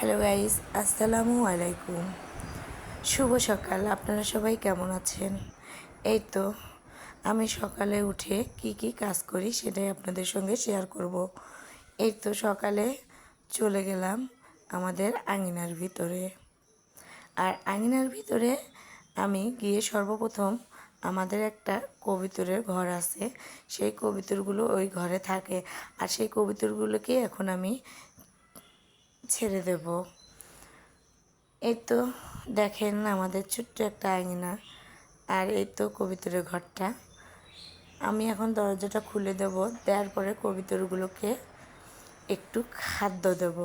Hello guys, আসসালামু আলাইকুম। শুভ সকাল, আপনারা সবাই কেমন আছেন? এই তো, আমি সকালে উঠে কি কি কাজ করি সেটাই আপনাদের সঙ্গে শেয়ার করব। এই তো সকালে চলে গেলাম আমাদের আঙিনার ভিতরে। আর আঙিনার ভিতরে আমি গিয়ে সর্বপ্রথম আমাদের একটা কবিতরের ঘর আছে। সেই কবিতরগুলো ওই ঘরে থাকে। আর সেই কবিতরগুলোকে এখন আমি ছেড়ে দেব। এই তো দেখেন আমাদের ছোট্ট একটা আঙিনা, আর এই তো কবিতরের ঘরটা। আমি এখন দরজাটা খুলে দেব, দেওয়ার পরে কবিতরগুলোকে একটু খাদ্য দেব।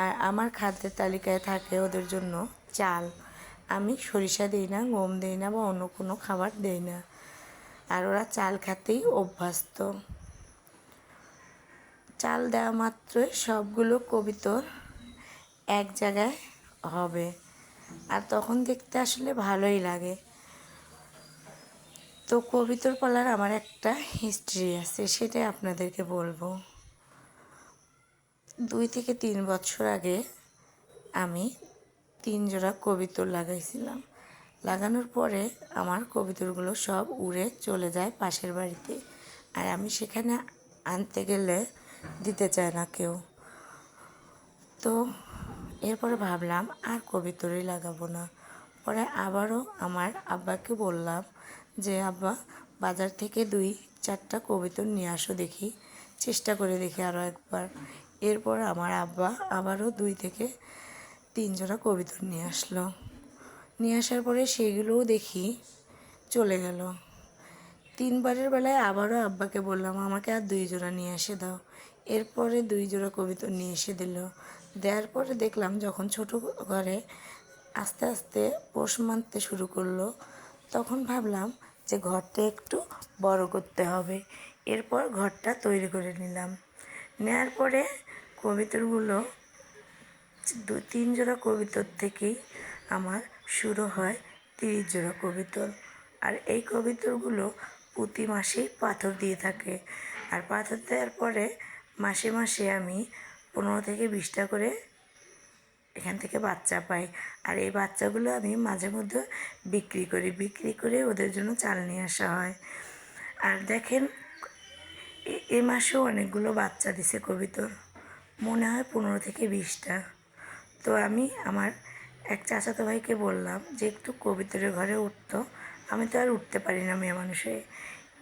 আর আমার খাদ্যের তালিকায় থাকে ওদের জন্য চাল। আমি সরিষা দিই না, গম দিই না, বা অন্য কোনো খাবার দিই না। আর ওরা চাল খেতেই অভ্যস্ত। চাল দেওয়া মাত্রই সবগুলো কবিতর এক জায়গায় হবে। আর তখন দেখতে আসলে ভালোই লাগে। তো কবিতর পালার আমার একটা হিস্ট্রি আছে, সেটাই আপনাদেরকে বলব। দুই থেকে তিন বছর আগে আমি তিন জোড়া কবিতর লাগাইছিলাম। লাগানোর পরে আমার কবিতরগুলো সব উড়ে চলে যায় পাশের বাড়িতে। আর আমি সেখানে আনতে গেলে দিতে চায় না কেউ। তো এরপরে ভাবলাম, আর কবিতরই লাগাবো না। পরে আবারও আমার আব্বাকে বললাম যে, আব্বা, বাজার থেকে দুই, চারটা কবিতর নিয়ে আসো দেখি। চেষ্টা করে দেখি আরও একবার। এরপর আমার আব্বা আবারও দুই থেকে তিন জোড়া কবিতর নিয়ে আসলো। নিয়ে আসার পরে সেগুলোও দেখি চলে গেল। তিনবারের বেলায় আবারও আব্বাকে বললাম, আমাকে আর দুই জোড়া নিয়ে এসে দাও। এরপরে দুই জোড়া কবিতর নিয়ে এসে দিল। দেওয়ার পরে দেখলাম যখন ছোট ঘরে আস্তে আস্তে পোষ মানতে শুরু করল, তখন ভাবলাম যে ঘরটা একটু বড় করতে হবে। এরপর ঘরটা তৈরি করে নিলাম। নেওয়ার পরে কবিতরগুলো দু তিন জোড়া কবিতর থেকেই আমার শুরু হয় তিরিশ জোড়া কবিতর। আর এই কবিতরগুলো প্রতি মাসেই পাথর দিয়ে থাকে। আর পাথর দেওয়ার পরে মাসে মাসে আমি পনেরো থেকে বিশটা করে এখান থেকে বাচ্চা পাই। আর এই বাচ্চাগুলো আমি মাঝে মধ্যে বিক্রি করি। বিক্রি করে ওদের জন্য চাল নিয়ে আসা হয়। আর দেখেন, এ- মাসেও অনেকগুলো বাচ্চা দিছে কবিতর। মনে হয় পনেরো থেকে বিশটা। তো আমি আমার এক চাচাতো ভাইকে বললাম যে, একটু কবিতরের ঘরে উঠতো। আমি তো আর উঠতে পারি না মেয়ে মানুষে।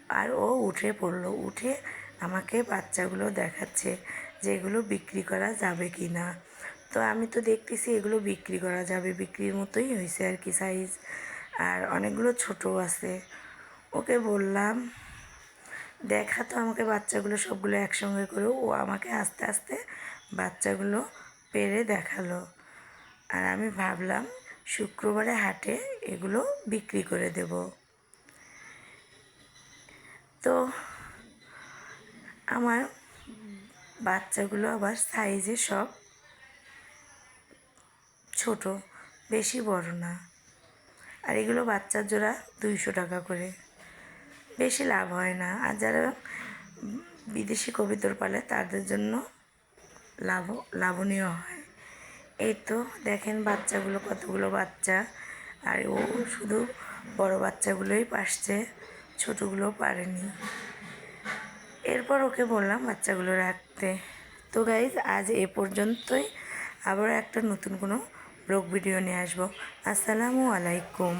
আর ও উঠে পড়ল। উঠে আমাকে বাচ্চাগুলো দেখাচ্ছে যে এগুলো বিক্রি করা যাবে কি না তো আমি তো দেখতেছি এগুলো বিক্রি করা যাবে, বিক্রির মতোই হয়েছে আর কি সাইজ আর অনেকগুলো ছোটো আছে। ওকে বললাম, দেখা তো আমাকে বাচ্চাগুলো সবগুলো একসঙ্গে করে ও আমাকে আস্তে আস্তে বাচ্চাগুলো পেরে দেখাল। আর আমি ভাবলাম, শুক্রবারে হাটে এগুলো বিক্রি করে দেব। তো আমার বাচ্চাগুলো আবার সাইজে সব ছোট, বেশি বড় না। আর এগুলো বাচ্চার জোড়া দুইশো টাকা করে। বেশি লাভ হয় না। আর যারা বিদেশি কবিতর পালে, তাদের জন্য লাভ, লাভনীয় হয়। এই তো দেখেন বাচ্চাগুলো কতগুলো বাচ্চা। আর ও শুধু বড় বাচ্চাগুলোই পাসছে ছোটোগুলো পারেনি। এরপর ওকে বললাম, বাচ্চাগুলো রাখতে। তো গাইজ আজ এ পর্যন্তই। আবার একটা নতুন কোনো ব্লগ ভিডিও নিয়ে আসব। আসসালামু আলাইকুম।